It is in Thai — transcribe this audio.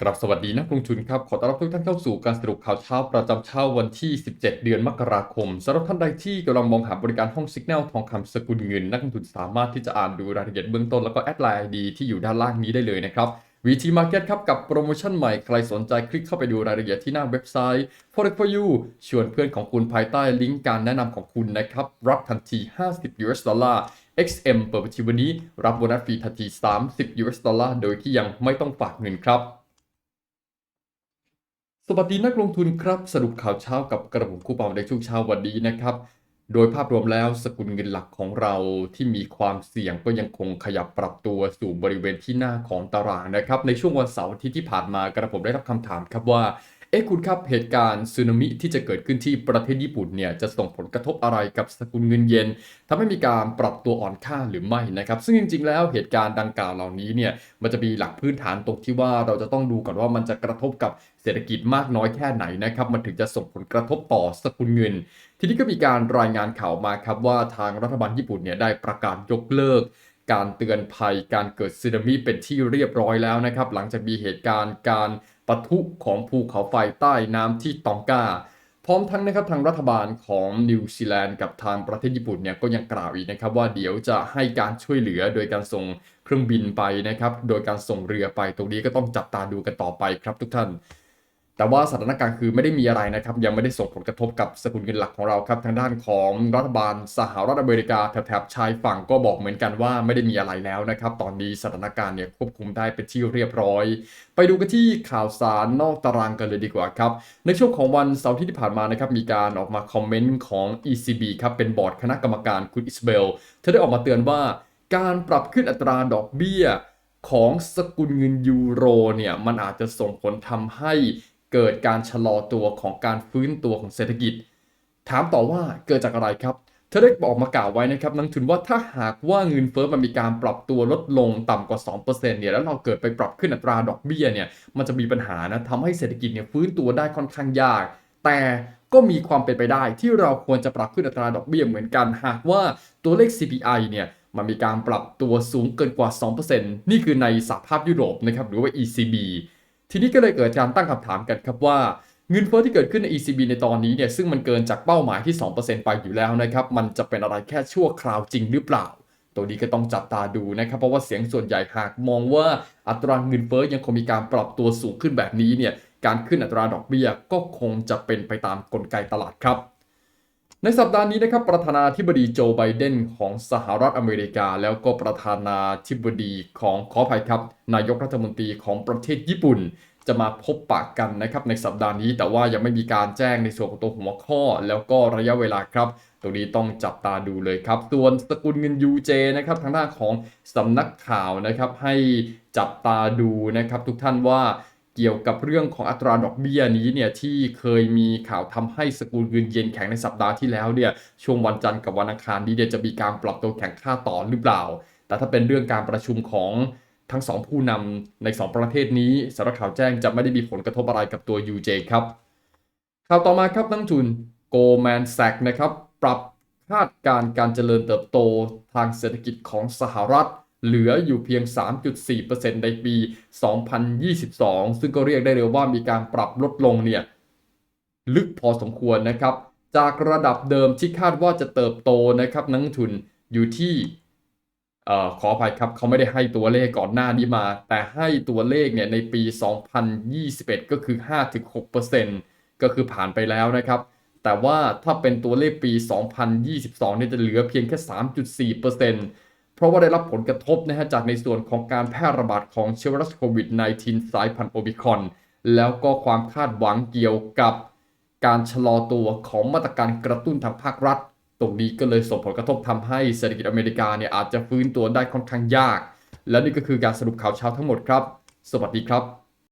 กราบสวัสดีนักลงทุนครับ ขอต้อนรับทุกท่านเข้าสู่การสรุปข่าวเช้าประจำเช้าวันที่ 17 เดือนมกราคมสำหรับท่านใดที่กำลังมองหาบริการห้องสัญญาณทองคำสกุลเงิน นักลงทุนสามารถที่จะอ่านดูรายละเอียดเบื้องต้นแล้วก็แอดไลน์ ID ที่อยู่ด้านล่างนี้ได้เลยนะครับ VT Market ครับกับโปรโมชั่นใหม่ใครสนใจคลิกเข้าไปดูรายละเอียดที่หน้าเว็บไซต์ Forex for you ชวนเพื่อนของคุณภายใต้ลิงก์การแนะนำของคุณนะครับ รับทันที 50 US ดอลลาร์ XM เปิดบัญชีวันนี้ รับโบนัสฟรีทันที 30 US ดอลลาร์โดยที่ยังไม่ต้องฝากเงินครับ สวัสดีนักลงทุนครับ สรุปข่าวเช้ากับกระผมคู่เป่าในช่วงเช้าวันนี้นะครับ โดยภาพรวมแล้วสกุลเงินหลักของเราที่มีความเสี่ยงก็ยังคงขยับปรับตัวสู่บริเวณที่หน้าของตารางนะครับ ในช่วงวันเสาร์ที่ผ่านมากระผมได้รับคำถามครับว่า เอ๊ะคุณครับเหตุการณ์สึนามิที่จะเกิดขึ้นที่ประเทศญี่ปุ่นเนี่ยจะส่งผลกระทบอะไรกับสกุลเงินเยนทำให้มีการปรับตัวอ่อนค่าหรือไม่นะครับ ซึ่งจริง ๆ แล้วเหตุการณ์ดังกล่าวเหล่านี้เนี่ยมันจะมีหลักพื้นฐานตรงที่ว่าเราจะต้องดูก่อนว่ามันจะกระทบกับเศรษฐกิจมากน้อยแค่ไหนนะครับ มันถึงจะส่งผลกระทบต่อสกุลเงิน ทีนี้ก็มีการรายงานข่าวมาครับว่าทางรัฐบาลญี่ปุ่นเนี่ยได้ประกาศยกเลิกการเตือนภัยการเกิดสึนามิเป็นที่เรียบร้อยแล้วนะครับ หลังจากมีเหตุการณ์การ ปะทุของภูเขาไฟใต้น้ำที่ตองกาพร้อมทั้งนะครับทางรัฐบาลของนิวซีแลนด์กับทางประเทศญี่ปุ่นเนี่ยก็ยังกล่าวอีกนะครับว่าเดี๋ยวจะให้การช่วยเหลือโดยการส่งเครื่องบินไปนะครับ โดยการส่งเรือไปตรงนี้ก็ต้องจับตาดูกันต่อไปครับทุกท่าน แต่ว่าสถานการณ์คือไม่ได้มีอะไรนะครับ ยังไม่ได้ส่งผลกระทบกับสกุลเงินหลักของเราครับ ทางด้านของรัฐบาลสหรัฐอเมริกาแถบชายฝั่งก็บอกเหมือนกันว่าไม่ได้มีอะไรแล้วนะครับ ตอนนี้สถานการณ์เนี่ยควบคุมได้เป็นที่เรียบร้อย ไปดูกันที่ข่าวสารนอกตารางกันเลยดีกว่าครับ ในช่วงของวันเสาร์ที่ผ่านมานะครับมีการออกมาคอมเมนต์ของ ECB ครับเป็นบอร์ดคณะกรรมการคุณอิสเบลเธอได้ออกมาเตือนว่า การปรับขึ้นอัตราดอกเบี้ยของสกุลเงินยูโรเนี่ยมันอาจจะส่งผลทำให้ เกิดการชะลอตัวของการฟื้นตัวของเศรษฐกิจ ถามต่อว่าเกิดจากอะไรครับเธอได้บอกมากล่าวไว้นะครับนักทุนว่าถ้าหากว่าเงินเฟ้อมันมีการปรับตัวลดลงต่ำกว่า 2%เนี่ยแล้วเราเกิดไปปรับขึ้นอัตราดอกเบี้ยเนี่ยมันจะมีปัญหานะทำให้เศรษฐกิจเนี่ยฟื้นตัวได้ค่อนข้างยาก แต่ก็มีความเป็นไปได้ที่เราควรจะปรับขึ้นอัตราดอกเบี้ยเหมือนกัน หากว่าตัวเลข CPI เนี่ยมันมีการปรับตัวสูงเกินกว่า 2%นี่คือในสหภาพยุโรปนะครับหรือว่า ECB ทีนี้ก็เลยเกิดการตั้งคำถามกันครับว่าเงินเฟ้อที่เกิดขึ้นใน ECB ในตอนนี้เนี่ยซึ่งมันเกินจากเป้าหมายที่ 2%ไปอยู่แล้วนะครับ มันจะเป็นอะไรแค่ชั่วคราวจริงหรือเปล่า ตัวนี้ก็ต้องจับตาดูนะครับ เพราะว่าเสียงส่วนใหญ่หากมองว่าอัตราเงินเฟ้อยังคงมีการปรับตัวสูงขึ้นแบบนี้เนี่ยการขึ้นอัตราดอกเบี้ยก็คงจะเป็นไปตามกลไกตลาดครับ ในสัปดาห์นี้นะครับประธานาธิบดีโจไบเดนของสหรัฐอเมริกา แล้วก็ประธานาธิบดีของขออภัยครับ นายกรัฐมนตรีของประเทศญี่ปุ่น จะมาพบปะกันนะครับในสัปดาห์นี้แต่ว่ายังไม่มีการแจ้งในส่วนของตัวหัวข้อ แล้วก็ระยะเวลาครับตรงนี้ต้องจับตาดูเลยครับส่วนสกุลเงิน UJ นะครับทางด้านของสำนักข่าวนะครับให้จับตาดูนะครับทุกท่านว่า เกี่ยวกับเรื่องของอัตราดอกเบี้ยนี้เนี่ยที่เคยมีข่าวทำให้สกุลเงินเยนแข็งในสัปดาห์ที่แล้วเนี่ยช่วงวันจันทร์กับวันอังคารนี้เนี่ยจะมีการปรับตัวแข็งค่าต่อหรือเปล่า แต่ถ้าเป็นเรื่องการประชุมของทั้งสองผู้นำใน 2 ประเทศนี้สำนักข่าวแจ้งจะไม่ได้มีผลกระทบอะไรกับตัว UJ ครับข่าวต่อมาครับนักทุน Goldman Sachs นะครับปรับคาดการณ์การเจริญเติบโตทางเศรษฐกิจของสหรัฐ เหลืออยู่เพียง 3.4%ในปี 2022 ซึ่งก็เรียกได้เลยว่ามีการปรับลดลงเนี่ยลึกพอสมควรนะครับ จากระดับเดิมที่คาดว่าจะเติบโตนะครับนักทุนอยู่ที่เอ่อขออภัยครับเขาไม่ได้ให้ตัวเลขก่อนหน้านี้มา แต่ให้ตัวเลขเนี่ยในปี 2021 ก็คือ 5-6%ก็คือผ่านไปแล้วนะครับ แต่ว่าถ้าเป็นตัวเลขปี 2022 เนี่ยจะเหลือเพียงแค่ 3.4% เพราะว่าได้รับผลกระทบนะฮะจากในส่วนของการแพร่ระบาดของเชื้อไวรัสโควิด -19 สายพันธุ์โอมิครอนแล้วก็ความคาดหวังเกี่ยวกับการชะลอตัวของมาตรการกระตุ้นทางภาครัฐ ตรงนี้ก็เลยส่งผลกระทบทำให้เศรษฐกิจอเมริกาเนี่ยอาจจะฟื้นตัวได้ค่อนข้างยาก และนี่ก็คือการสรุปข่าวเช้าทั้งหมดครับ สวัสดีครับ